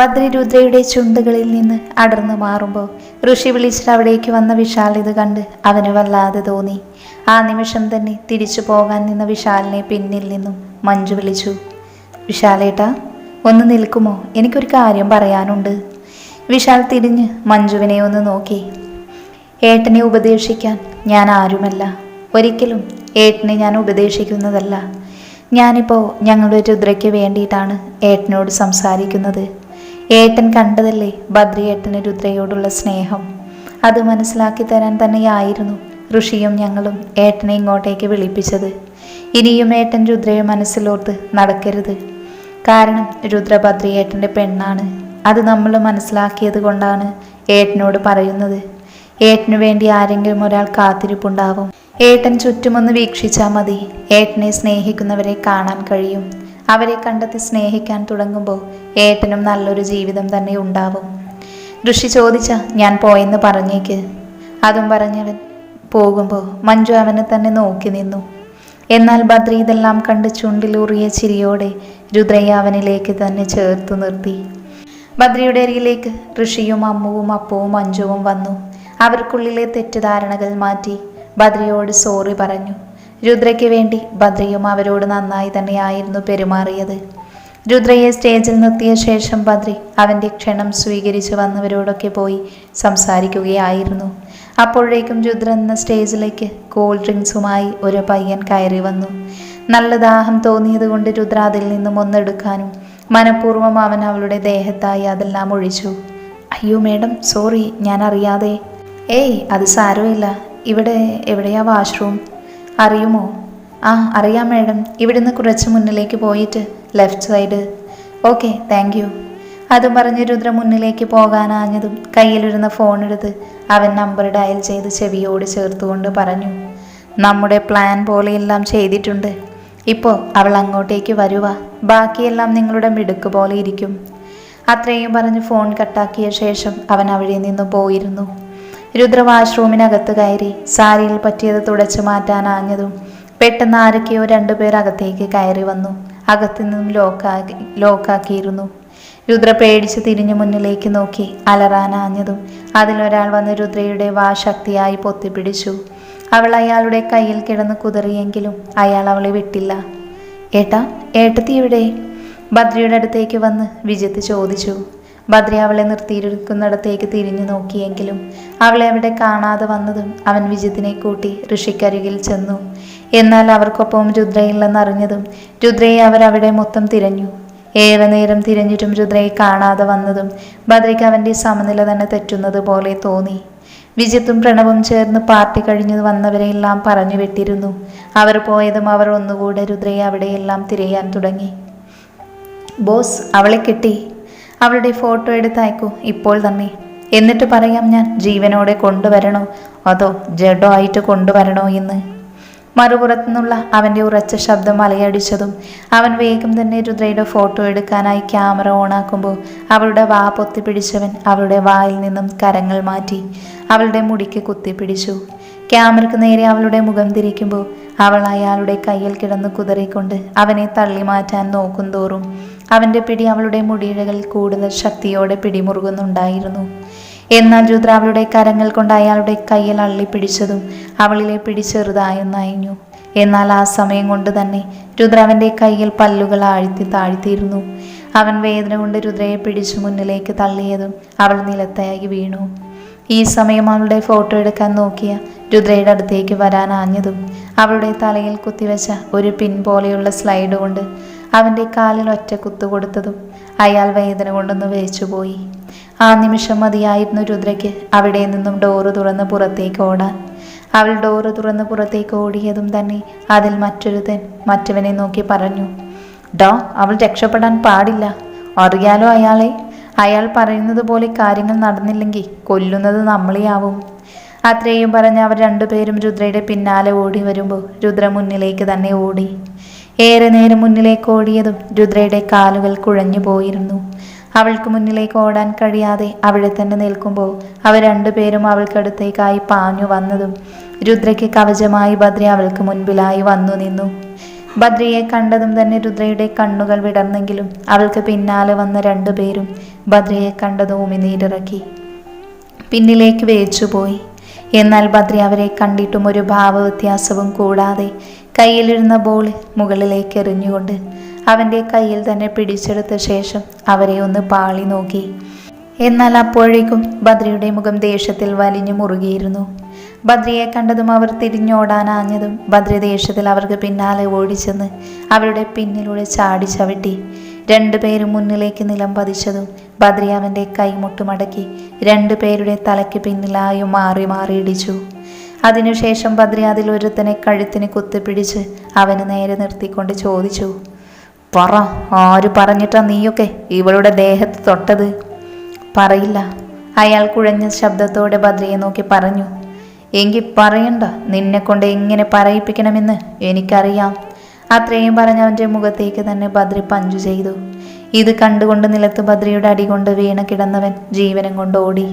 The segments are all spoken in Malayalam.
ബദ്രി രുദ്രയുടെ ചുണ്ടുകളിൽ നിന്ന് അടർന്നു മാറുമ്പോൾ ഋഷി വിളിച്ചിട്ട് അവിടേക്ക് വന്ന വിശാൽ ഇത് കണ്ട് അവന് വല്ലാതെ തോന്നി. ആ നിമിഷം തന്നെ തിരിച്ചു പോകാൻ നിന്ന വിശാലിനെ പിന്നിൽ നിന്നും മഞ്ജു വിളിച്ചു. വിശാലേട്ടാ ഒന്ന് നിൽക്കുമോ? എനിക്കൊരു കാര്യം പറയാനുണ്ട്. വിശാൽ തിരിഞ്ഞ് മഞ്ജുവിനെ ഒന്ന് നോക്കി. ഏട്ടനെ ഉപദേശിക്കാൻ ഞാൻ ആരുമല്ല. ഒരിക്കലും ഏട്ടനെ ഞാൻ ഉപദേശിക്കുന്നതല്ല. ഞാനിപ്പോൾ ഞങ്ങളുടെ രുദ്രയ്ക്ക് വേണ്ടിയിട്ടാണ് ഏട്ടനോട് സംസാരിക്കുന്നത്. ഏട്ടൻ കണ്ടതല്ലേ? ബദ്രിയേട്ടന് രുദ്രയോടുള്ള സ്നേഹം. അത് മനസ്സിലാക്കി തരാൻ തന്നെയായിരുന്നു ഋഷിയും ഞങ്ങളും ഏട്ടനെ ഇങ്ങോട്ടേക്ക് വിളിപ്പിച്ചത്. ഇനിയും ഏട്ടൻ രുദ്രയെ മനസ്സിലോർത്ത് നടക്കരുത്. കാരണം രുദ്ര ബദ്രിയേട്ടന്റെ പെണ്ണാണ്. അത് നമ്മൾ മനസ്സിലാക്കിയത് കൊണ്ടാണ് ഏട്ടനോട് പറയുന്നത്. ഏട്ടനു വേണ്ടി ആരെങ്കിലും ഒരാൾ കാത്തിരിപ്പുണ്ടാവും. ഏട്ടൻ ചുറ്റുമൊന്ന് വീക്ഷിച്ചാൽ മതി. ഏട്ടനെ സ്നേഹിക്കുന്നവരെ കാണാൻ കഴിയും. അവരെ കണ്ടെത്തി സ്നേഹിക്കാൻ തുടങ്ങുമ്പോൾ ഏട്ടനും നല്ലൊരു ജീവിതം തന്നെ ഉണ്ടാവും. ഋഷി ചോദിച്ച ഞാൻ പോയെന്ന് പറഞ്ഞേക്ക്. അതും പറഞ്ഞവൻ പോകുമ്പോൾ മഞ്ജു അവനെ തന്നെ നോക്കി നിന്നു. എന്നാൽ ബദ്രി ഇതെല്ലാം കണ്ട് ചുണ്ടിലൂറിയ ചിരിയോടെ രുദ്രയ്യ അവനിലേക്ക് തന്നെ ചേർത്തു നിർത്തി. ബദ്രിയുടെ അരികിലേക്ക് ഋഷിയും അമ്മുവും അപ്പവും മഞ്ജുവും വന്നു. അവർക്കുള്ളിലെ തെറ്റിദ്ധാരണകൾ മാറ്റി ബദ്രിയോട് സോറി പറഞ്ഞു. രുദ്രയ്ക്ക് വേണ്ടി ബദ്രിയും അവരോട് നന്നായി തന്നെയായിരുന്നു പെരുമാറിയത്. രുദ്രയെ സ്റ്റേജിൽ നിർത്തിയ ശേഷം ബദ്രി അവന്റെ ക്ഷണം സ്വീകരിച്ച് വന്നവരോടൊക്കെ പോയി സംസാരിക്കുകയായിരുന്നു. അപ്പോഴേക്കും രുദ്ര എന്ന സ്റ്റേജിലേക്ക് കൂൾ ഡ്രിങ്ക്സുമായി ഒരു പയ്യൻ കയറി വന്നു. നല്ല ദാഹം തോന്നിയതുകൊണ്ട് രുദ്ര അതിൽ നിന്നും ഒന്നെടുക്കാനും മനഃപൂർവം അവൻ അവളുടെ ദേഹത്തായി അതെല്ലാം ഒഴിച്ചു. അയ്യോ മേഡം സോറി ഞാൻ അറിയാതെ ഏയ് അത് സാരമില്ല. ഇവിടെ എവിടെയാ വാഷ്റൂം? അറിയുമോ? ആ അറിയാം മാഡം. ഇവിടുന്ന് കുറച്ച് മുന്നിലേക്ക് പോയിട്ട് left side. Okay thank you. അതും പറഞ്ഞ് രുദ്ര മുന്നിലേക്ക് പോകാനാഞ്ഞതും കയ്യിലിരുന്ന ഫോൺ എടുത്ത് അവൻ നമ്പർ ഡയൽ ചെയ്ത് ചെവിയോട് ചേർത്തുകൊണ്ട് പറഞ്ഞു നമ്മുടെ പ്ലാൻ പോലെയെല്ലാം ചെയ്തിട്ടുണ്ട്. ഇപ്പോൾ അവൾ അങ്ങോട്ടേക്ക് വരുക ബാക്കിയെല്ലാം നിങ്ങളുടെ മിടുക്ക് പോലെ ഇരിക്കും. അത്രയും പറഞ്ഞ് ഫോൺ കട്ടാക്കിയ ശേഷം അവൻ അവിടെ നിന്ന് പോയിരുന്നു. രുദ്ര വാഷ്റൂമിനകത്ത് കയറി സാരിയിൽ പറ്റിയത് തുടച്ചു മാറ്റാനാഞ്ഞതും പെട്ടെന്ന് ആരൊക്കെയോ രണ്ടുപേർ അകത്തേക്ക് കയറി വന്നു. അകത്തു നിന്നും ലോക്കാക്കി ലോക്കാക്കിയിരുന്നു. രുദ്ര പേടിച്ച് തിരിഞ്ഞു മുന്നിലേക്ക് നോക്കി അലറാനാഞ്ഞതും അതിലൊരാൾ വന്ന് രുദ്രയുടെ വാ ശക്തിയായി പൊത്തിപ്പിടിച്ചു. അവൾ അയാളുടെ കയ്യിൽ കിടന്ന് കുതറിയെങ്കിലും അയാൾ അവളെ വിട്ടില്ല. ഏട്ടാ ഏട്ടത്തി എവിടെ? ഭദ്രയുടെ അടുത്തേക്ക് വന്ന് വിജിത്ത് ചോദിച്ചു. ബദ്രി അവളെ നിർത്തിയിരിക്കുന്നിടത്തേക്ക് തിരിഞ്ഞു നോക്കിയെങ്കിലും അവളെ അവിടെ കാണാതെ വന്നതും അവൻ വിജിത്തിനെ കൂട്ടി ഋഷിക്കരികിൽ ചെന്നു. എന്നാൽ അവർക്കൊപ്പം രുദ്രയില്ലെന്നറിഞ്ഞതും രുദ്രയെ അവരവിടെ മൊത്തം തിരഞ്ഞു. ഏറെ നേരം തിരഞ്ഞിട്ടും രുദ്രയെ കാണാതെ വന്നതും ബദ്രിക്ക് അവന്റെ സമനില തന്നെ തെറ്റുന്നത് പോലെ തോന്നി. വിജിത്തും പ്രണവും ചേർന്ന് പാർട്ടി കഴിഞ്ഞു വന്നവരെയെല്ലാം പറഞ്ഞു വിട്ടിരുന്നു. അവർ പോയതും അവർ ഒന്നുകൂടെ രുദ്രയെ അവിടെയെല്ലാം തിരയാൻ തുടങ്ങി. ബോസ് അവളെ കിട്ടി. അവളുടെ ഫോട്ടോ എടുത്ത് അയക്കൂ ഇപ്പോൾ തന്നെ. എന്നിട്ട് പറയാം ഞാൻ ജീവനോടെ കൊണ്ടുവരണോ? അതോ ജഡോ ആയിട്ട് കൊണ്ടുവരണോ എന്ന്? മറുപുറത്തു നിന്നുള്ള അവന്റെ ഉറച്ച ശബ്ദം മലയടിച്ചതും അവൻ വേഗം തന്നെ രുദ്രയുടെ ഫോട്ടോ എടുക്കാനായി ക്യാമറ ഓണാക്കുമ്പോൾ അവളുടെ വാ പൊത്തിപ്പിടിച്ചവൻ അവളുടെ വായിൽ നിന്നും കരങ്ങൾ മാറ്റി അവളുടെ മുടിക്ക് കുത്തിപ്പിടിച്ചു. ക്യാമറയ്ക്ക് നേരെ അവളുടെ മുഖം തിരിക്കുമ്പോൾ അവൾ അയാളുടെ കയ്യിൽ കിടന്ന് കുതറിക്കൊണ്ട് അവനെ തള്ളി മാറ്റാൻ നോക്കും തോറും അവന്റെ പിടി അവളുടെ മുടിയിഴകളിൽ കൂടുതൽ ശക്തിയോടെ പിടിമുറുകുന്നുണ്ടായിരുന്നു. എന്നാൽ രുദ്ര അവളുടെ കരങ്ങൾ കൊണ്ട് അയാളുടെ കയ്യിൽ അള്ളിപ്പിടിച്ചതും അവളിലെ പിടി ചെറുതായൊന്നയഞ്ഞു എന്നാൽ ആ സമയം കൊണ്ട് തന്നെ രുദ്ര അവന്റെ കയ്യിൽ പല്ലുകൾ ആഴ്ത്തി താഴ്ത്തിയിരുന്നു. അവൻ വേദന കൊണ്ട് രുദ്രയെ പിടിച്ചു മുന്നിലേക്ക് തള്ളിയതും അവൾ നിലത്തായി വീണു. ഈ സമയം അവളുടെ ഫോട്ടോ എടുക്കാൻ നോക്കിയ രുദ്രയുടെ അടുത്തേക്ക് വരാനാഞ്ഞതും അവളുടെ തലയിൽ കുത്തിവെച്ച ഒരു പിൻ പോലെയുള്ള സ്ലൈഡ് കൊണ്ട് അവന്റെ കാലിൽ ഒറ്റ കുത്തു കൊടുത്തതും അയാൾ വേദന കൊണ്ടൊന്ന് വേച്ചുപോയി ആ നിമിഷം മതിയായിരുന്നു രുദ്രയ്ക്ക് അവിടെ നിന്നും ഡോറ് തുറന്ന് പുറത്തേക്ക് ഓടാൻ. അവൾ ഡോറ് തുറന്ന് പുറത്തേക്ക് ഓടിയതും തന്നെ അതിൽ മറ്റൊരുതൻ മറ്റവനെ നോക്കി പറഞ്ഞു ഡോ അവൾ രക്ഷപ്പെടാൻ പാടില്ല. അറിയാലോ അയാളെ അയാൾ പറയുന്നത് പോലെ കാര്യങ്ങൾ നടന്നില്ലെങ്കിൽ കൊല്ലുന്നത് നമ്മളെയാവും. അത്രയും പറഞ്ഞ് അവർ രണ്ടുപേരും രുദ്രയുടെ പിന്നാലെ ഓടി വരുമ്പോൾ രുദ്ര മുന്നിലേക്ക് തന്നെ ഓടി. ഏറെ നേരം മുന്നിലേക്ക് ഓടിയതും രുദ്രയുടെ കാലുകൾ കുഴഞ്ഞു പോയിരുന്നു. അവൾക്ക് മുന്നിലേക്ക് ഓടാൻ കഴിയാതെ അവിടെ തന്നെ നിൽക്കുമ്പോൾ അവർ രണ്ടുപേരും അവൾക്കടുത്തേക്കായി പാഞ്ഞു വന്നതും രുദ്രയ്ക്ക് കവചമായി ഭദ്ര അവൾക്ക് മുൻപിലായി വന്നു നിന്നു. ബദ്രിയെ കണ്ടതും തന്നെ രുദ്രയുടെ കണ്ണുകൾ വിടർന്നെങ്കിലും അവൾക്ക് പിന്നാലെ വന്ന രണ്ടുപേരും ബദ്രിയെ കണ്ടതും ഉമിനീരിറക്കി പിന്നിലേക്ക് വേച്ചുപോയി. എന്നാൽ ബദ്രി അവരെ കണ്ടിട്ടും ഒരു ഭാവവ്യത്യാസവും കൂടാതെ കയ്യിലിരുന്ന ബോൾ മുകളിലേക്ക് എറിഞ്ഞുകൊണ്ട് അവന്റെ കയ്യിൽ തന്നെ പിടിച്ചെടുത്ത ശേഷം അവരെ ഒന്ന് പാളി നോക്കി. എന്നാൽ അപ്പോഴേക്കും ബദ്രിയുടെ മുഖം ദേഷ്യത്തിൽ വലിഞ്ഞു മുറുകിയിരുന്നു. ബദ്രിയെ കണ്ടതും അവർ തിരിഞ്ഞോടാനാഞ്ഞതും ബദ്രി ദേഷ്യത്തിൽ അവർക്ക് പിന്നാലെ ഓടിച്ചെന്ന് അവരുടെ പിന്നിലൂടെ ചാടി ചവിട്ടി. രണ്ടുപേരും മുന്നിലേക്ക് നിലം പതിച്ചതും ബദ്രി അവന്റെ കൈമുട്ടുമടക്കി രണ്ടുപേരുടെ തലയ്ക്ക് പിന്നിലായും മാറി മാറി ഇടിച്ചു. അതിനുശേഷം ബദ്രി അതിലൊരുത്തനെ കഴുത്തിന് കുത്തിപ്പിടിച്ച് അവന് നേരെ നിർത്തിക്കൊണ്ട് ചോദിച്ചു പറ ആര് പറഞ്ഞിട്ടാ നീയൊക്കെ ഇവളുടെ ദേഹത്ത് തൊട്ടത്? പറയില്ല. അയാൾ കുഴഞ്ഞ ശബ്ദത്തോടെ ബദ്രിയെ നോക്കി പറഞ്ഞു എങ്കിൽ പറയണ്ട നിന്നെ കൊണ്ട് എങ്ങനെ പറയിപ്പിക്കണമെന്ന് എനിക്കറിയാം. അത്രയും പറഞ്ഞ അവന്റെ മുഖത്തേക്ക് തന്നെ ബദ്രി പഞ്ചു ചെയ്തു. ഇത് കണ്ടുകൊണ്ട് നിലത്ത് ബദ്രിയുടെ അടികൊണ്ട് വീണ് കിടന്നവൻ ജീവനം കൊണ്ട് ഓടി.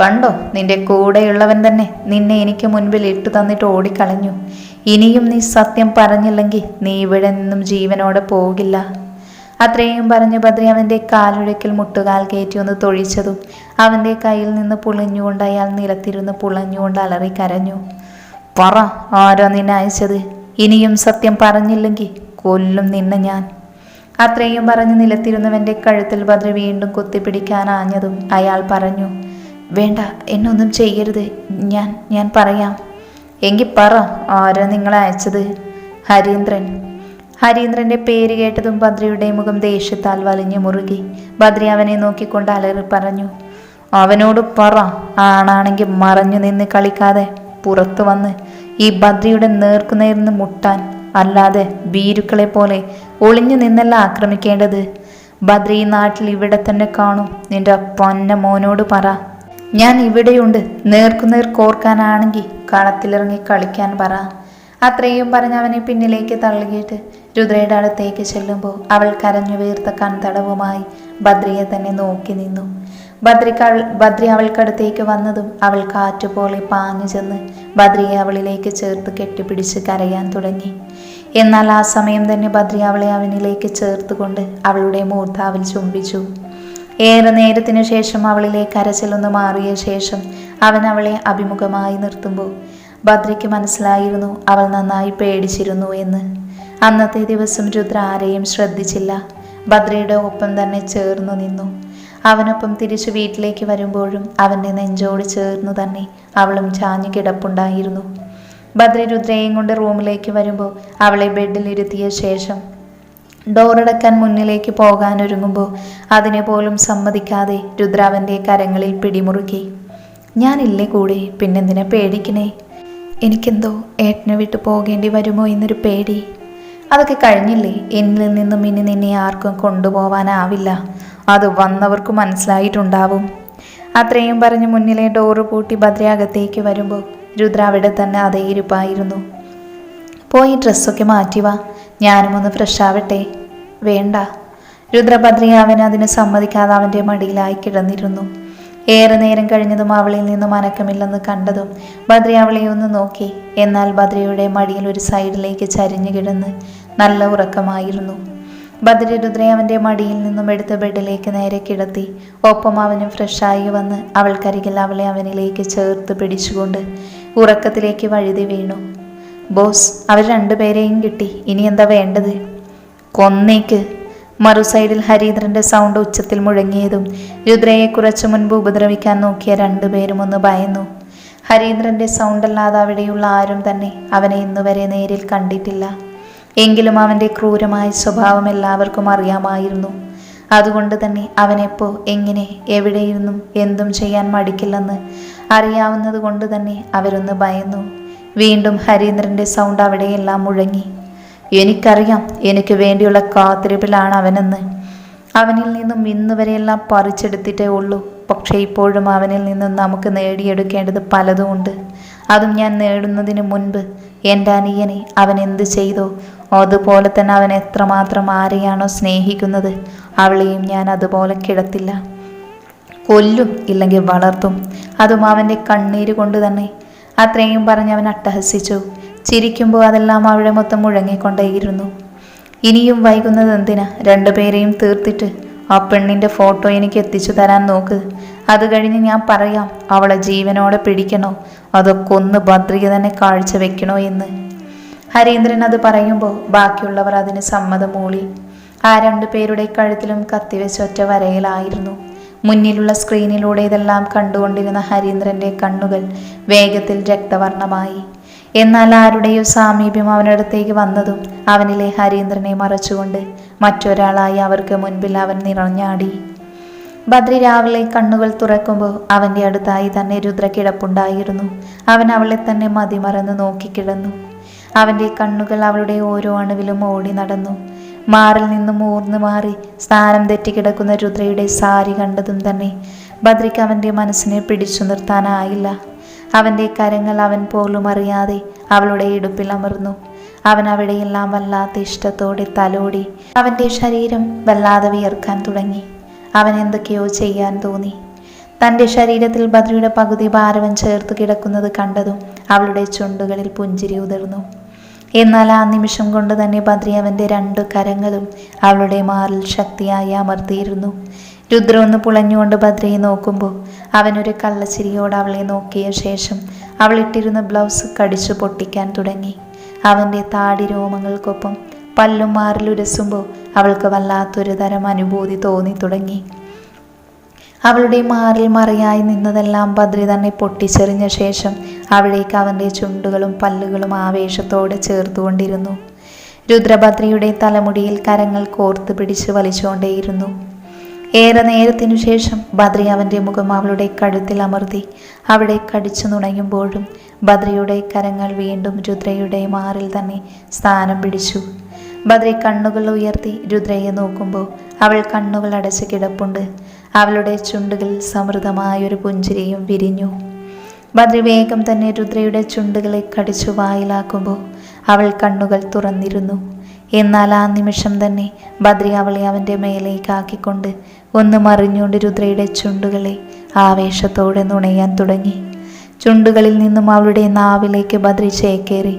കണ്ടോ നിന്റെ കൂടെയുള്ളവൻ തന്നെ നിന്നെ എനിക്ക് മുൻപിൽ ഇട്ടു തന്നിട്ട് ഓടിക്കളഞ്ഞു. ഇനിയും നീ സത്യം പറഞ്ഞില്ലെങ്കിൽ നീ ഇവിടെ നിന്നും ജീവനോടെ പോകില്ല. അത്രയും പറഞ്ഞ് ബദ്രി അവന്റെ കാലുഴക്കൽ മുട്ടുകാൽ കയറ്റി ഒന്ന് തൊഴിച്ചതും അവന്റെ കയ്യിൽ നിന്ന് പുളിഞ്ഞുകൊണ്ട് അയാൾ നിലത്തിരുന്ന് പുളഞ്ഞുകൊണ്ട് അലറി കരഞ്ഞു. പറ ആരോ നിന്നെ അയച്ചത്? ഇനിയും സത്യം പറഞ്ഞില്ലെങ്കിൽ കൊല്ലും നിന്നെ ഞാൻ. അത്രയും പറഞ്ഞ് നിലത്തിരുന്നവന്റെ കഴുത്തിൽ ബദ്രി വീണ്ടും കുത്തിപ്പിടിക്കാനാഞ്ഞതും അയാൾ പറഞ്ഞു. വേണ്ട എന്നൊന്നും ചെയ്യരുത്. ഞാൻ ഞാൻ പറയാം. എങ്കിൽ പറ ആരാ നിങ്ങളെ അയച്ചത്? ഹരീന്ദ്രൻ. ഹരീന്ദ്രന്റെ പേര് കേട്ടതും ബദ്രിയുടെ മുഖം ദേഷ്യത്താൽ വലിഞ്ഞു മുറുകി. ബദ്രി അവനെ നോക്കിക്കൊണ്ട് അലറി പറഞ്ഞു അവനോട് പറ ആണാണെങ്കിൽ മറഞ്ഞു നിന്ന് കളിക്കാതെ പുറത്തു വന്ന് ഈ ബദ്രിയുടെ നേർക്കുനേർന്ന് മുട്ടാൻ അല്ലാതെ ഭീരുക്കളെ പോലെ ഒളിഞ്ഞു നിന്നല്ല ആക്രമിക്കേണ്ടത്. ബദ്രി നാട്ടിൽ ഇവിടെ തന്നെ കാണും. നിന്റെ പൊന്ന മോനോട് പറ. ഞാൻ ഇവിടെയുണ്ട്. നേർക്കുനേർ കോർക്കാനാണെങ്കിൽ കളത്തിലിറങ്ങി കളിക്കാൻ പറ. അത്രയും പറഞ്ഞ് അവനെ പിന്നിലേക്ക് തള്ളിയിട്ട് രുദ്രയുടെ അടുത്തേക്ക് ചെല്ലുമ്പോൾ അവൾ കരഞ്ഞു വീർത്ത കൺതടവുമായി ബദ്രിയെ തന്നെ നോക്കി നിന്നു. ബദ്രിക്കൾ ബദ്രി അവൾക്കടുത്തേക്ക് വന്നതും അവൾ കാറ്റുപോലെ പാഞ്ഞു ചെന്ന് ബദ്രിയെ അവളിലേക്ക് ചേർത്ത് കെട്ടിപ്പിടിച്ച് കരയാൻ തുടങ്ങി. എന്നാൽ ആ സമയം തന്നെ ബദ്രി അവളെ അവനിലേക്ക് ചേർത്തുകൊണ്ട് അവളുടെ മൂർധാവിൽ ചുംബിച്ചു. ഏറെ നേരത്തിനു ശേഷം അവളിലെ കരച്ചിലൊന്ന് മാറിയ ശേഷം അവൻ അവളെ അഭിമുഖമായി നിർത്തുമ്പോൾ ഭദ്രയ്ക്ക് മനസ്സിലായിരുന്നു അവൾ നന്നായി പേടിച്ചിരുന്നു എന്ന്. അന്നത്തെ ദിവസം രുദ്ര ആരെയും ശ്രദ്ധിച്ചില്ല. ഭദ്രയുടെ ഒപ്പം തന്നെ ചേർന്നു നിന്നു. അവനൊപ്പം തിരിച്ചു വീട്ടിലേക്ക് വരുമ്പോഴും അവന്റെ നെഞ്ചോട് ചേർന്നു തന്നെ അവളും ചാഞ്ഞു കിടപ്പുണ്ടായിരുന്നു. ഭദ്ര രുദ്രയെയും കൊണ്ട് റൂമിലേക്ക് വരുമ്പോൾ അവളെ ബെഡിലിരുത്തിയ ശേഷം ഡോറടക്കാൻ മുന്നിലേക്ക് പോകാൻ ഒരുങ്ങുമ്പോൾ അതിനെ പോലും സമ്മതിക്കാതെ രുദ്രാവന്റെ കരങ്ങളിൽ പിടിമുറുക്കി. ഞാനില്ലേ കൂടെ? പിന്നെന്തിനെ പേടിക്കണേ? എനിക്കെന്തോ ഏട്ടനെ വിട്ടു പോകേണ്ടി വരുമോ എന്നൊരു പേടി. അതൊക്കെ കഴിഞ്ഞില്ലേ? എന്നിൽ നിന്നും ഇനി നിന്നെ ആർക്കും കൊണ്ടുപോവാനാവില്ല. അത് വന്നവർക്ക് മനസ്സിലായിട്ടുണ്ടാവും. അത്രയും പറഞ്ഞ് മുന്നിലെ ഡോറ് പൂട്ടി ഭദ്രയാകത്തേക്ക് വരുമ്പോൾ രുദ്ര അവിടെ തന്നെ അതേ ഇരിപ്പായിരുന്നു. പോയി ഡ്രസ്സൊക്കെ മാറ്റി വാ. ഞാനും ഒന്ന് ഫ്രഷ് ആവട്ടെ വേണ്ട. രുദ്രഭദ്രി അവൻ അതിന് സമ്മതിക്കാതെ അവന്റെ മടിയിലായി കിടന്നിരുന്നു. ഏറെ നേരം കഴിഞ്ഞതും അവളിൽ നിന്നും അനക്കമില്ലെന്ന് കണ്ടതും ബദ്രി അവളെ ഒന്ന് നോക്കി. എന്നാൽ ബദ്രിയുടെ മടിയിൽ ഒരു സൈഡിലേക്ക് ചരിഞ്ഞു കിടന്ന് നല്ല ഉറക്കമായിരുന്നു. ബദ്രി രുദ്രയെ അവന്റെ മടിയിൽ നിന്നും എടുത്ത് ബെഡിലേക്ക് നേരെ കിടത്തി. ഒപ്പം അവനും ഫ്രഷായി വന്ന് അവൾക്കരികിൽ അവളെ അവനിലേക്ക് ചേർത്ത് പിടിച്ചുകൊണ്ട് ഉറക്കത്തിലേക്ക് വഴുതി വീണു. ബോസ് അവർ രണ്ടുപേരെയും കിട്ടി. ഇനി എന്താ വേണ്ടത്? കൊന്നേക്ക്. മറു സൈഡിൽ ഹരീന്ദ്രന്റെ സൗണ്ട് ഉച്ചത്തിൽ മുഴങ്ങിയതും രുദ്രയെ കുറച്ചു മുൻപ് ഉപദ്രവിക്കാൻ നോക്കിയ രണ്ടുപേരും ഒന്ന് ഭയന്നു. ഹരീന്ദ്രന്റെ സൗണ്ടല്ലാതെ അവിടെയുള്ള ആരും തന്നെ അവനെ ഇന്നുവരെ നേരിൽ കണ്ടിട്ടില്ല. എങ്കിലും അവന്റെ ക്രൂരമായ സ്വഭാവം എല്ലാവർക്കും അറിയാമായിരുന്നു. അതുകൊണ്ട് തന്നെ അവനെപ്പോ എങ്ങനെ എവിടെയിരുന്നും എന്തും ചെയ്യാൻ മടിക്കില്ലെന്ന് അറിയാവുന്നത് കൊണ്ട് തന്നെ അവരൊന്ന് ഭയന്നു. വീണ്ടും ഹരീന്ദ്രന്റെ സൗണ്ട് അവിടെയെല്ലാം മുഴങ്ങി. എനിക്കറിയാം എനിക്ക് വേണ്ടിയുള്ള കാത്തിരിപ്പിലാണ് അവനെന്ന്. അവനിൽ നിന്നും ഇന്ന് വരെയെല്ലാം പറിച്ചെടുത്തിട്ടേ ഉള്ളൂ. പക്ഷേ ഇപ്പോഴും അവനിൽ നിന്നും നമുക്ക് നേടിയെടുക്കേണ്ടത് പലതുമുണ്ട് അതും ഞാൻ നേടുന്നതിന് മുൻപ് എന്റെ അനിയനെ അവൻ എന്ത് ചെയ്തോ അതുപോലെ തന്നെ അവൻ എത്രമാത്രം ആരെയാണോ സ്നേഹിക്കുന്നത് അവളെയും ഞാൻ അതുപോലെ കിടത്തില്ല. കൊല്ലും ഇല്ലെങ്കിൽ വളർത്തും. അതും അവന്റെ കണ്ണീര് കൊണ്ട് തന്നെ. അത്രയും പറഞ്ഞ് അവൻ അട്ടഹസിച്ചു. ചിരിക്കുമ്പോൾ അതെല്ലാം അവിടെ മൊത്തം മുഴങ്ങിക്കൊണ്ടേയിരുന്നു. ഇനിയും വൈകുന്നത് എന്തിനാ? രണ്ടുപേരെയും തീർത്തിട്ട് ആ പെണ്ണിന്റെ ഫോട്ടോ എനിക്ക് എത്തിച്ചു തരാൻ നോക്ക്. അത് കഴിഞ്ഞ് ഞാൻ പറയാം അവളെ ജീവനോടെ പിടിക്കണോ? അതോ കൊന്ന് ഭദ്രിക തന്നെ കാഴ്ച വെക്കണോ എന്ന്. ഹരീന്ദ്രൻ അത് പറയുമ്പോൾ ബാക്കിയുള്ളവർ അതിന് സമ്മതം മൂളി. ആ രണ്ടു പേരുടെ കഴുത്തിലും കത്തിവെച്ച ഒറ്റ വരയിലായിരുന്നു. മുന്നിലുള്ള സ്ക്രീനിലൂടെ ഇതെല്ലാം കണ്ടുകൊണ്ടിരുന്ന ഹരീന്ദ്രന്റെ കണ്ണുകൾ വേഗത്തിൽ രക്തവർണമായി എന്നാൽ ആരുടെയോ സാമീപ്യം അവനടുത്തേക്ക് വന്നതും അവനിലെ ഹരീന്ദ്രനെ മറച്ചുകൊണ്ട് മറ്റൊരാളായി അവർക്ക് മുൻപിൽ അവൻ നിറഞ്ഞാടി. ബദ്രി രാവിലെ കണ്ണുകൾ തുറക്കുമ്പോൾ അവന്റെ അടുത്തായി തന്നെ രുദ്ര കിടപ്പുണ്ടായിരുന്നു അവൻ അവളെ തന്നെ മതിമറന്ന് നോക്കിക്കിടന്നു. അവന്റെ കണ്ണുകൾ അവളുടെ ഓരോ അണുവിലും ഓടി നടന്നു. മാറിൽ നിന്നും ഊർന്നു മാറി സ്ഥാനം തെറ്റിക്കിടക്കുന്ന രുദ്രയുടെ സാരി കണ്ടതും തന്നെ ബദ്രിക്ക് അവന്റെ മനസ്സിനെ പിടിച്ചു നിർത്താനായില്ല. അവന്റെ കരങ്ങൾ അവൻ പോലും അറിയാതെ അവളുടെ ഇടുപ്പിൽ അമർന്നു. അവൻ അവിടെയെല്ലാം വല്ലാത്ത ഇഷ്ടത്തോടെ തലോടി അവന്റെ ശരീരം വല്ലാതെ വിയർക്കാൻ തുടങ്ങി. അവൻ എന്തൊക്കെയോ ചെയ്യാൻ തോന്നി. തന്റെ ശരീരത്തിൽ ബദ്രിയുടെ പകുതി ഭാരവൻ ചേർത്ത് കിടക്കുന്നത് കണ്ടതും അവളുടെ ചുണ്ടുകളിൽ പുഞ്ചിരി ഉതിർന്നു. എന്നാൽ ആ നിമിഷം കൊണ്ട് തന്നെ ബദ്രി അവന്റെ രണ്ട് കരങ്ങളും അവളുടെ മാറിൽ ശക്തിയായി അമർത്തിയിരുന്നു. രുദ്ര ഒന്ന് പുളഞ്ഞുകൊണ്ട് ബദ്രയെ നോക്കുമ്പോൾ അവനൊരു കള്ളച്ചിരിയോട് അവളെ നോക്കിയ ശേഷം അവളിട്ടിരുന്ന ബ്ലൗസ് കടിച്ചു പൊട്ടിക്കാൻ തുടങ്ങി. അവന്റെ താടി രോമങ്ങൾക്കൊപ്പം പല്ലും മാറിലുരസുമ്പോൾ അവൾക്ക് വല്ലാത്തൊരു തരം അനുഭൂതി തോന്നി തുടങ്ങി. അവളുടെ മാറിൽ മറിയായി നിന്നതെല്ലാം ബദ്രി തന്നെ പൊട്ടിച്ചെറിഞ്ഞ ശേഷം അവിടേക്ക് അവന്റെ ചുണ്ടുകളും പല്ലുകളും ആവേശത്തോടെ ചേർത്തുകൊണ്ടിരുന്നു. രുദ്രഭദ്രയുടെ തലമുടിയിൽ കരങ്ങൾ കോർത്ത് പിടിച്ച് വലിച്ചുകൊണ്ടേയിരുന്നു ഏറെ നേരത്തിനു ശേഷം ബദ്രി അവന്റെ മുഖം അവളുടെ കഴുത്തിൽ അമർത്തി അവിടെ കടിച്ചു നുണയുമ്പോഴും ബദ്രിയുടെ കരങ്ങൾ വീണ്ടും രുദ്രയുടെ മാറിൽ തന്നെ സ്ഥാനം പിടിച്ചു. ബദ്രി കണ്ണുകൾ ഉയർത്തി രുദ്രയെ നോക്കുമ്പോൾ അവൾ കണ്ണുകൾ അടച്ച് കിടപ്പുണ്ട്. അവളുടെ ചുണ്ടുകൾ സമൃദ്ധമായൊരു പുഞ്ചിരിയും വിരിഞ്ഞു. ബദ്രി വേഗം തന്നെ രുദ്രയുടെ ചുണ്ടുകളെ കടിച്ചു വായിലാക്കുമ്പോൾ അവൾ കണ്ണുകൾ തുറന്നിരുന്നു. എന്നാൽ ആ നിമിഷം തന്നെ ബദ്രി അവളെ അവന്റെ മേലേക്കാക്കിക്കൊണ്ട് ഒന്ന് മറിഞ്ഞുകൊണ്ട് രുദ്രയുടെ ചുണ്ടുകളെ ആവേശത്തോടെ നുണയാൻ തുടങ്ങി. ചുണ്ടുകളിൽ നിന്നും അവളുടെ നാവിലേക്ക് ബദ്രി ചേക്കേറി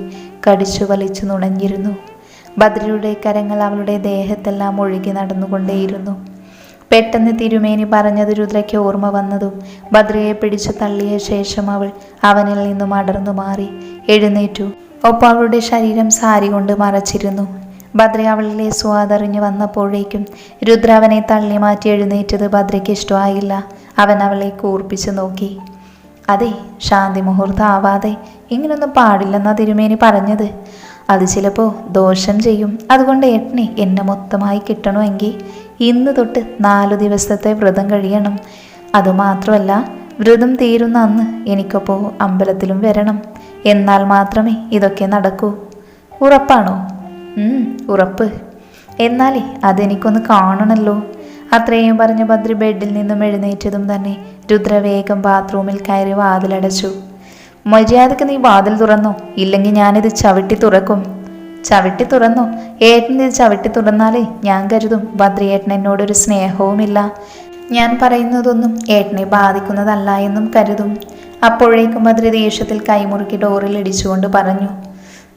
കടിച്ചു വലിച്ചു നുണഞ്ഞിരുന്നു. ബദ്രിയുടെ കരങ്ങൾ അവളുടെ ദേഹത്തെല്ലാം ഒഴുകി നടന്നുകൊണ്ടേയിരുന്നു. പെട്ടെന്ന് തിരുമേനി പറഞ്ഞത് രുദ്രയ്ക്ക് ഓർമ്മ വന്നതും ബദ്രയെ പിടിച്ചു തള്ളിയ ശേഷം അവൾ അവനിൽ നിന്നും അടർന്നു മാറി. എഴുന്നേറ്റു. ഒപ്പം അവളുടെ ശരീരം സാരി കൊണ്ട് മറച്ചിരുന്നു. ഭദ്ര അവളിലെ സ്വാദറിഞ്ഞു വന്നപ്പോഴേക്കും രുദ്ര അവനെ തള്ളി മാറ്റി എഴുന്നേറ്റത് ബദ്രയ്ക്ക് ഇഷ്ടമായില്ല. അവൻ അവളെ കൂർപ്പിച്ചു നോക്കി. അതെ ശാന്തി മുഹൂർത്തം ആവാതെ ഇങ്ങനൊന്നും പാടില്ലെന്നാ തിരുമേനി പറഞ്ഞത്. അത് ചിലപ്പോൾ ദോഷം ചെയ്യും. അതുകൊണ്ട് ഏട്ടനെ എന്നെ മൊത്തമായി കിട്ടണമെങ്കിൽ ഇന്ന് തൊട്ട് നാലു ദിവസത്തെ വ്രതം കഴിയണം. അതുമാത്രമല്ല വ്രതം തീരുന്ന അന്ന് എനിക്കൊപ്പോൾ അമ്പലത്തിലും വരണം. എന്നാൽ മാത്രമേ ഇതൊക്കെ നടക്കൂ. ഉറപ്പാണോ? ഉറപ്പ്. എന്നാലേ അതെനിക്കൊന്ന് കാണണല്ലോ. അത്രയും പറഞ്ഞ ഭദ്രി ബെഡിൽ നിന്നും എഴുന്നേറ്റതും തന്നെ രുദ്രവേഗം ബാത്റൂമിൽ കയറി വാതിലടച്ചു. മര്യാദയ്ക്ക് നീ വാതിൽ തുറന്നു. ഇല്ലെങ്കിൽ ഞാനിത് ചവിട്ടി തുറക്കും. ചവിട്ടി തുറന്നു. ഏട്ടൻ ഇത് ചവിട്ടി തുറന്നാലേ ഞാൻ കരുതും ഭദ്രയേട്ടൻ എന്നോടൊരു സ്നേഹവുമില്ല. ഞാൻ പറയുന്നതൊന്നും ഏട്ടനെ ബാധിക്കുന്നതല്ല എന്നും കരുതും. അപ്പോഴേക്കും ഭദ്രി ദേഷ്യത്തിൽ കൈമുറുക്കി ഡോറിൽ ഇടിച്ചുകൊണ്ട് പറഞ്ഞു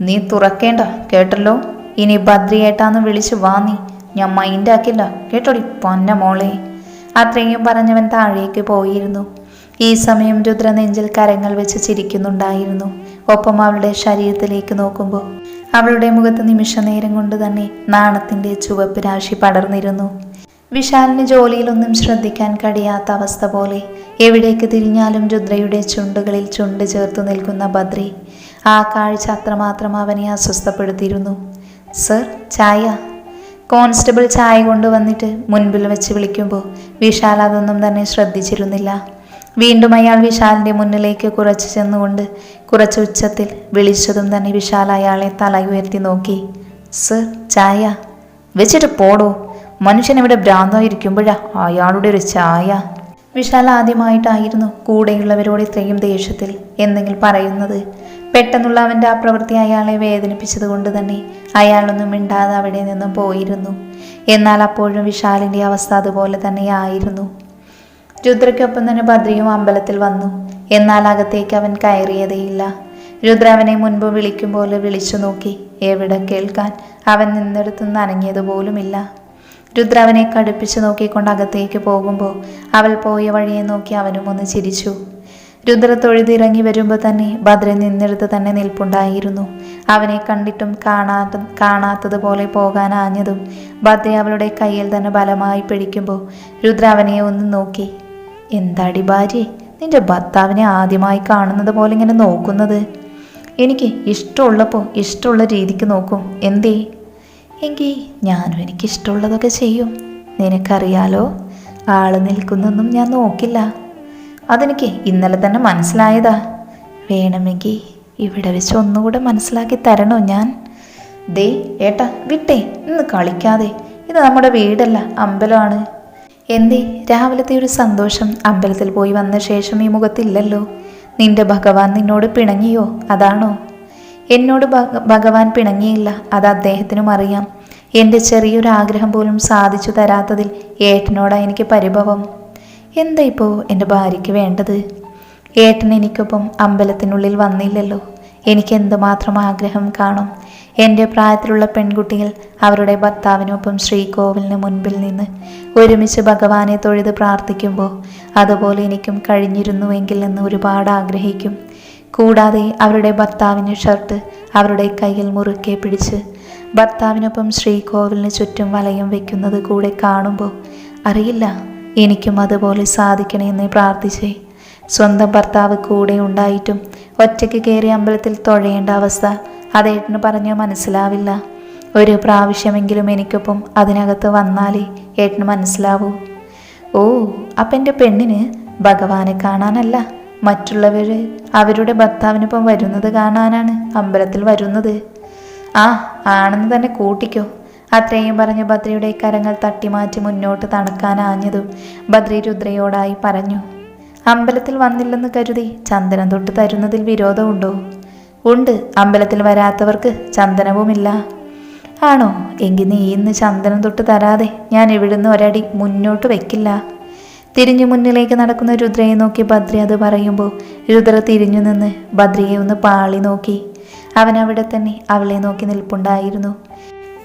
നീ തുറക്കേണ്ട കേട്ടല്ലോ? ഇനി ഭദ്രയേട്ടാന്ന് വിളിച്ചു വാ നീ. ഞാൻ മൈൻഡാക്കില്ല കേട്ടോടി പൊന്ന മോളെ അത്രയും പറഞ്ഞവൻ താഴേക്ക് പോയിരുന്നു. ഈ സമയം രുദ്ര നെഞ്ചിൽ കരങ്ങൾ വെച്ച് ചിരിക്കുന്നുണ്ടായിരുന്നു. ഒപ്പം അവളുടെ ശരീരത്തിലേക്ക് നോക്കുമ്പോൾ അവളുടെ മുഖത്ത് നിമിഷ നേരം കൊണ്ട് തന്നെ നാണത്തിന്റെ ചുവപ്പ് രാശി പടർന്നിരുന്നു. വിശാലിന് ജോലിയിലൊന്നും ശ്രദ്ധിക്കാൻ കഴിയാത്ത അവസ്ഥ പോലെ എവിടേക്ക് തിരിഞ്ഞാലും രുദ്രയുടെ ചുണ്ടുകളിൽ ചുണ്ട് ചേർത്ത് നിൽക്കുന്ന ബദ്രി ആ കാഴ്ച അത്രമാത്രം അവനെ അസ്വസ്ഥപ്പെടുത്തിയിരുന്നു. സർ ചായ? കോൺസ്റ്റബിൾ ചായ കൊണ്ടുവന്നിട്ട് മുൻപിൽ വെച്ച് വിളിക്കുമ്പോൾ വിശാൽ അതൊന്നും തന്നെ ശ്രദ്ധിച്ചിരുന്നില്ല. വീണ്ടും അയാൾ വിശാലിന്റെ മുന്നിലേക്ക് കുറച്ച് ചെന്നുകൊണ്ട് കുറച്ച് ഉച്ചത്തിൽ വിളിച്ചതും തന്നെ വിശാൽ അയാളെ തല ഉയർത്തി നോക്കി. സർ ചായ? വെച്ചിട്ട് പോടോ. മനുഷ്യൻ ഇവിടെ ഭ്രാന്തമായിരിക്കുമ്പോഴാ അയാളുടെ ഒരു ചായ. വിശാൽ ആദ്യമായിട്ടായിരുന്നു കൂടെയുള്ളവരോട് ഇത്രയും ദേഷ്യത്തിൽ എന്തെങ്കിലും പറയുന്നത്. പെട്ടെന്നുള്ള അവന്റെ ആ പ്രവൃത്തി അയാളെ വേദനിപ്പിച്ചത് കൊണ്ട് തന്നെ അയാളൊന്നും മിണ്ടാതെ അവിടെ നിന്നും പോയിരുന്നു. എന്നാൽ അപ്പോഴും വിശാലിന്റെ അവസ്ഥ അതുപോലെ തന്നെയായിരുന്നു. രുദ്രയ്ക്കൊപ്പം തന്നെ ബദ്രിയും അമ്പലത്തിൽ വന്നു. എന്നാൽ അകത്തേക്ക് അവൻ കയറിയതേയില്ല. രുദ്ര അവനെ മുൻപ് വിളിക്കും പോലെ വിളിച്ചു നോക്കി. എവിടെ കേൾക്കാൻ? അവൻ നിന്നിടത്തു നിന്ന് അനങ്ങിയതുപോലുമില്ല രുദ്ര അവനെ കടുപ്പിച്ചു നോക്കിക്കൊണ്ട് അകത്തേക്ക് പോകുമ്പോൾ അവൾ പോയ വഴിയെ നോക്കി അവനും ഒന്ന് ചിരിച്ചു. രുദ്ര തൊഴുതിറങ്ങി വരുമ്പോൾ തന്നെ ഭദ്ര നിന്നിടത്ത് തന്നെ നിൽപ്പുണ്ടായിരുന്നു. അവനെ കണ്ടിട്ടും കാണാത്ത കാണാത്തതുപോലെ പോകാനാഞ്ഞതും ഭദ്ര അവളുടെ കയ്യിൽ തന്നെ ബലമായി പിടിക്കുമ്പോൾ രുദ്ര അവനെ ഒന്ന് നോക്കി. എന്താടി ഭാര്യ? നിന്റെ ഭർത്താവിനെ ആദ്യമായി കാണുന്നത് പോലെ ഇങ്ങനെ നോക്കുന്നത്. എനിക്ക് ഇഷ്ടമുള്ളപ്പോൾ ഇഷ്ടമുള്ള രീതിക്ക് നോക്കും. എന്തേ? എങ്കിൽ ഞാനും എനിക്ക് ഇഷ്ടമുള്ളതൊക്കെ ചെയ്യും. നിനക്കറിയാലോ? ആൾ നിൽക്കുന്നൊന്നും ഞാൻ നോക്കില്ല. അതെനിക്ക് ഇന്നലെ തന്നെ മനസ്സിലായതാ. വേണമെങ്കിൽ ഇവിടെ വെച്ച് ഒന്നുകൂടെ മനസ്സിലാക്കി തരണോ ഞാൻ? ദേ ഏട്ടാ വിട്ടേ ഇന്ന് കളിക്കാതെ. ഇത് നമ്മുടെ വീടല്ല അമ്പലമാണ്. എന്തേ രാവിലത്തെ ഒരു സന്തോഷം അമ്പലത്തിൽ പോയി വന്ന ശേഷം ഈ മുഖത്തില്ലല്ലോ? നിന്റെ ഭഗവാൻ നിന്നോട് പിണങ്ങിയോ? അതാണോ? എന്നോട് ഭഗ- ഭഗവാൻ പിണങ്ങിയില്ല അത് അദ്ദേഹത്തിനും അറിയാം. എന്റെ ചെറിയൊരു ആഗ്രഹം പോലും സാധിച്ചു തരാത്തതിൽ ഏട്ടനോടാ എനിക്ക് പരിഭവം. എന്താ ഇപ്പോൾ എന്റെ ഭാര്യയ്ക്ക് വേണ്ടത്? ഏട്ടൻ എനിക്കൊപ്പം അമ്പലത്തിനുള്ളിൽ വന്നില്ലല്ലോ. എനിക്ക് എന്തുമാത്രം ആഗ്രഹം കാണും? എന്റെ പ്രായത്തിലുള്ള പെൺകുട്ടികൾ അവരുടെ ഭർത്താവിനൊപ്പം ശ്രീകോവിലിന് മുൻപിൽ നിന്ന് ഒരുമിച്ച് ഭഗവാനെ തൊഴുത് പ്രാർത്ഥിക്കുമ്പോൾ അതുപോലെ എനിക്കും കഴിഞ്ഞിരുന്നുവെങ്കിൽ എന്ന് ഒരുപാട് ആഗ്രഹിക്കും. കൂടാതെ അവരുടെ ഭർത്താവിന്റെ ഷർട്ട് അവരുടെ കയ്യിൽ മുറുക്കെ പിടിച്ച് ഭർത്താവിനൊപ്പം ശ്രീകോവിലിന് ചുറ്റും വലയം വെക്കുന്നത് കൂടെ കാണുമ്പോൾ അറിയില്ല എനിക്കും അതുപോലെ സാധിക്കണമെന്ന് പ്രാർത്ഥിച്ചേ. സ്വന്തം ഭർത്താവ് കൂടെ ഉണ്ടായിട്ടും ഒറ്റയ്ക്ക് കയറി അമ്പലത്തിൽ തൊഴയേണ്ട അവസ്ഥ അതേട്ടന് പറഞ്ഞു മനസ്സിലാവില്ല. ഒരു പ്രാവശ്യമെങ്കിലും എനിക്കൊപ്പം അതിനകത്ത് വന്നാലേ ഏട്ടന് മനസ്സിലാവൂ. ഓ അപ്പം എന്റെ പെണ്ണിന് ഭഗവാനെ കാണാനല്ല മറ്റുള്ളവർ അവരുടെ ഭർത്താവിനൊപ്പം വരുന്നത് കാണാനാണ് അമ്പലത്തിൽ വരുന്നത്. ആ ആണെന്ന് തന്നെ കൂട്ടിക്കോ. അത്രയും പറഞ്ഞ് ബദ്രിയുടെ കരങ്ങൾ തട്ടിമാറ്റി മുന്നോട്ട് തണുക്കാനാഞ്ഞതും ബദ്രി രുദ്രയോടായി പറഞ്ഞു അമ്പലത്തിൽ വന്നില്ലെന്ന് കരുതി ചന്ദനം തൊട്ട് തരുന്നതിൽ വിരോധമുണ്ടോ? ഉണ്ട്. അമ്പലത്തിൽ വരാത്തവർക്ക് ചന്ദനവുമില്ല. ആണോ? എങ്കിൽ നീ ഇന്ന് ചന്ദനം തൊട്ട് തരാതെ ഞാൻ ഇവിടുന്ന് ഒരടി മുന്നോട്ട് വെക്കില്ല. തിരിഞ്ഞു മുന്നിലേക്ക് നടക്കുന്ന രുദ്രയെ നോക്കി ബദ്രി അത് പറയുമ്പോൾ രുദ്ര തിരിഞ്ഞു നിന്ന് ബദ്രിയെ ഒന്ന് പാളി നോക്കി. അവൻ അവിടെ തന്നെ അവളെ നോക്കി നിൽപ്പുണ്ടായിരുന്നു.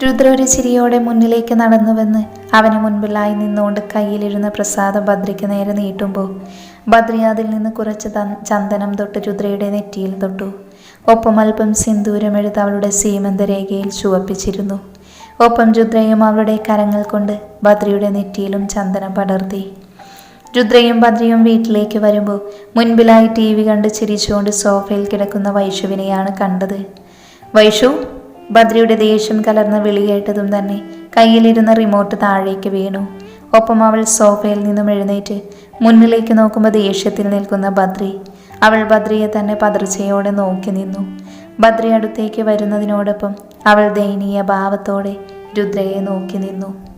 രുദ്ര ഒരു ചിരിയോടെ മുന്നിലേക്ക് നടന്നുവെന്ന് അവന് മുൻപിലായി നിന്നുകൊണ്ട് കയ്യിലിരുന്ന പ്രസാദം ബദ്രിക്ക് നേരെ നീട്ടുമ്പോൾ ബദ്രി അതിൽ നിന്ന് കുറച്ച് ചന്ദനം തൊട്ട് രുദ്രയുടെ നെറ്റിയിൽ തൊട്ടു. ഒപ്പം അല്പം സിന്ദൂരമെടുത്ത് അവളുടെ സീമന്തരേഖയിൽ ചുവപ്പിച്ചിരുന്നു. ഒപ്പം രുദ്രയും അവളുടെ കരങ്ങൾ കൊണ്ട് ബദ്രിയുടെ നെറ്റിയിലും ചന്ദനം പടർത്തി. രുദ്രയും ഭദ്രയും വീട്ടിലേക്ക് വരുമ്പോൾ മുൻപിലായി ടി വി കണ്ട് ചിരിച്ചുകൊണ്ട് സോഫയിൽ കിടക്കുന്ന വൈഷുവിനെയാണ് കണ്ടത്. വൈഷു ഭദ്രയുടെ ദേഷ്യം കലർന്ന വിളി കേട്ടതും തന്നെ കയ്യിലിരുന്ന റിമോട്ട് താഴേക്ക് വീണു. ഒപ്പം അവൾ സോഫയിൽ നിന്നും എഴുന്നേറ്റ് മുന്നിലേക്ക് നോക്കുമ്പോൾ ദേഷ്യത്തിൽ നിൽക്കുന്ന ബദ്രി അവൾ ബദ്രിയെ തന്നെ പതർച്ചയോടെ നോക്കി നിന്നു. ബദ്രി അടുത്തേക്ക് വരുന്നതിനോടൊപ്പം അവൾ ദയനീയ ഭാവത്തോടെ രുദ്രയെ നോക്കി നിന്നു.